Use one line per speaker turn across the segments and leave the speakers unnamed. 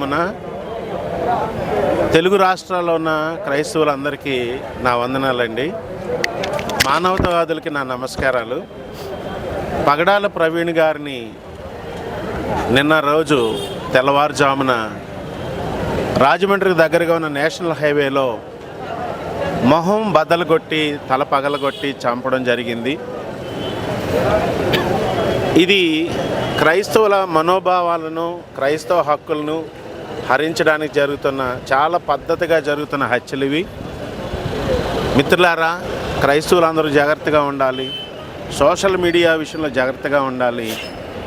మన తెలుగు రాష్ట్రాల్లో ఉన్న క్రైస్తవులందరికీ నా వందనాలండి. మానవతావాదులకి నా నమస్కారాలు. పగడాల ప్రవీణ్ గారిని నిన్న రోజు తెల్లవారుజామున రాజమండ్రికి దగ్గరగా ఉన్న నేషనల్ హైవేలో మొహం బద్దలుగొట్టి తల పగలగొట్టి చంపడం జరిగింది. ఇది క్రైస్తవుల మనోభావాలను క్రైస్తవ హక్కులను హరించడానికి జరుగుతున్న చాలా పద్ధతిగా జరుగుతున్న హత్యలు ఇవి. మిత్రులారా క్రైస్తవులందరూ జాగ్రత్తగా ఉండాలి. సోషల్ మీడియా విషయంలో జాగ్రత్తగా ఉండాలి.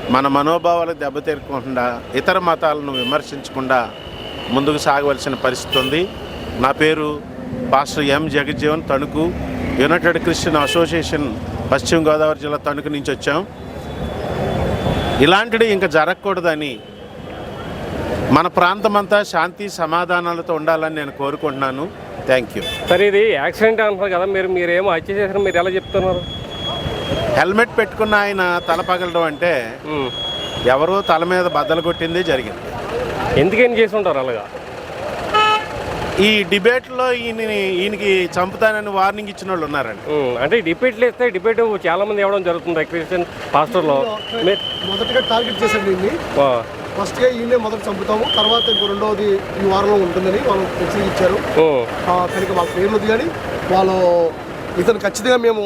మన మనోభావాలకు దెబ్బతీరకుండా ఇతర మతాలను విమర్శించకుండా ముందుకు సాగవలసిన పరిస్థితి ఉంది. నా పేరు pastor M Jagjivan Tanuku. United Christian association Paschima Godavari జిల్లా తణుకు నుంచి వచ్చాం. ఇలాంటివి ఇంకా జరగకూడదని మన ప్రాంతమంతా శాంతి సమాధానాలతో ఉండాలని నేను కోరుకుంటున్నాను. థ్యాంక్ యూ
సరే ఇది యాక్సిడెంట్ అంటున్నారు కదా మీరు మీరేమో హత్య చేసిన మీరు ఎలా చెప్తున్నారు?
హెల్మెట్ పెట్టుకున్న ఆయన తల పగలడం అంటే. ఎవరో తల మీద బద్దలు కొట్టింది జరిగింది.
ఎందుకని చేసి ఉంటారు అలాగా?
ఈ డిబేట్లో ఈయన ఈయనకి చంపుతానని వార్నింగ్ ఇచ్చిన వాళ్ళు ఉన్నారండి.
అంటే డిబేట్లు ఇస్తే డిబేట్ చాలా మంది ఇవ్వడం జరుగుతుంది క్రిస్టియన్ పాస్టర్లో.
మొదటగా టార్గెట్
ఆ,
ఫస్ట్గా ఈయనే మొదట చంపుతాము. తర్వాత ఇంకో రెండవది ఈ వారంలో ఉంటుందని వాళ్ళు హెచ్చరిక ఇచ్చారు కనుక వాళ్ళ పేర్లు వద్దు కానీ వాళ్ళు ఇతను ఖచ్చితంగా మేము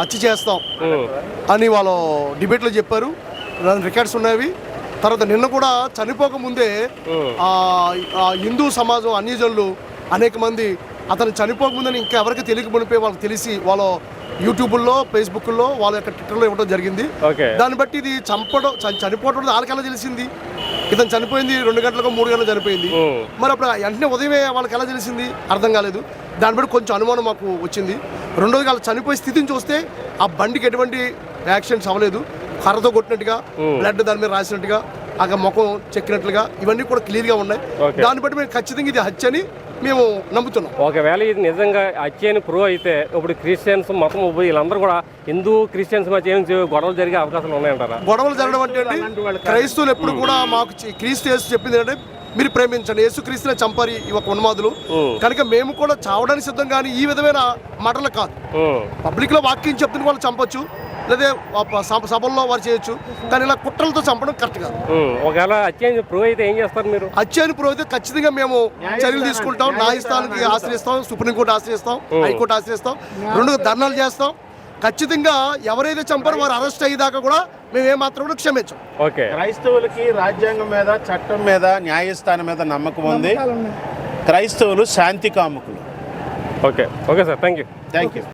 హత్య చేస్తాం. అని వాళ్ళు డిబేట్లో చెప్పారు. రికార్డ్స్ ఉన్నవి తర్వాత నిన్న కూడా చనిపోక ముందే
ఉమ్.
ఆ, ఆ హిందూ సమాజం అన్యజనులు అనేక మంది అతను చనిపోక ముందని ఇంకా ఎవరికి తెలియకపోయిపోయి వాళ్ళకి తెలిసి వాళ్ళ యూట్యూబ్లో ఫేస్బుక్లో వాళ్ళ యొక్క ట్విట్టర్లో ఇవ్వడం జరిగింది. దాన్ని బట్టి ఇది చంపడం చనిపోవడం వాళ్ళకి తెలిసింది. ఇతను చనిపోయింది రెండు గంటలకు మూడు గంటలకు చనిపోయింది. మరి అప్పుడు వెంటనే ఉదయమే వాళ్ళకి ఎలా తెలిసింది? అర్థం కాలేదు. దాన్ని బట్టి కొంచెం అనుమానం మాకు వచ్చింది. రెండోది వాళ్ళు చనిపోయే స్థితిని చూస్తే ఆ బండికి ఎటువంటి యాక్సిడెంట్స్ అవ్వలేదు. కర్రతో కొట్టినట్టుగా బ్లడ్ దాని మీద రాసినట్టుగా ఆ ముఖం చెక్కినట్లుగా ఇవన్నీ కూడా క్లియర్గా ఉన్నాయి. దాన్ని బట్టి మేము ఖచ్చితంగా ఇది హత్య అని మేము నమ్ముతున్నాం.
ఒకవేళ ఇది నిజంగా హత్య అని ప్రూవ్ అయితే ఇప్పుడు క్రిస్టియన్స్ మతం వీళ్ళందరూ కూడా హిందూ క్రిస్టియన్స్ మధ్య ఏం గొడవలు జరిగే అవకాశాలు ఉన్నాయంటారా?
గొడవలు జరగడం అంటే క్రైస్తవులు ఎప్పుడు కూడా మాకు క్రీస్తు చెప్పింది ఏంటంటే మీరు ప్రేమించండి యేసు క్రీస్తునే చంపారి ఈ ఒక ఉన్మాదులు. కనుక మేము కూడా చావడానికి సిద్ధం కానీ ఈ విధమైన మాటలు కాదు. పబ్లిక్లో వాక్యం చెప్తున్న వాళ్ళు చంపొచ్చు. లేదా సభల్లో వారు చేయొచ్చు. కానీ ఇలా కుట్రలతో చంపడం కరెక్ట్ కాదు.
ఒకవేళ హత్య అని ప్రూవ్ అయితే ఏం చేస్తారు మీరు?
హత్యాన్ని పురోహితే ఖచ్చితంగా మేము చర్యలు తీసుకుంటాం. న్యాయస్థానానికి ఆశ్రయిస్తాం సుప్రీంకోర్టు ఆశ్రయిస్తాం హైకోర్టు ఆశ్రయిస్తాం రెండు ధర్నాలు చేస్తాం. ఖచ్చితంగా ఎవరైతే చంపారో వారు అరెస్ట్ అయ్యేదాకా కూడా మేము ఏమాత్రం కూడా క్షమించాం.
ఓకే.
క్రైస్తవులకి రాజ్యాంగం మీద చట్టం మీద న్యాయస్థానం మీద నమ్మకం ఉంది. క్రైస్తవులు శాంతి కాముకులు.
Okay. Okay sir. Thank you
thank you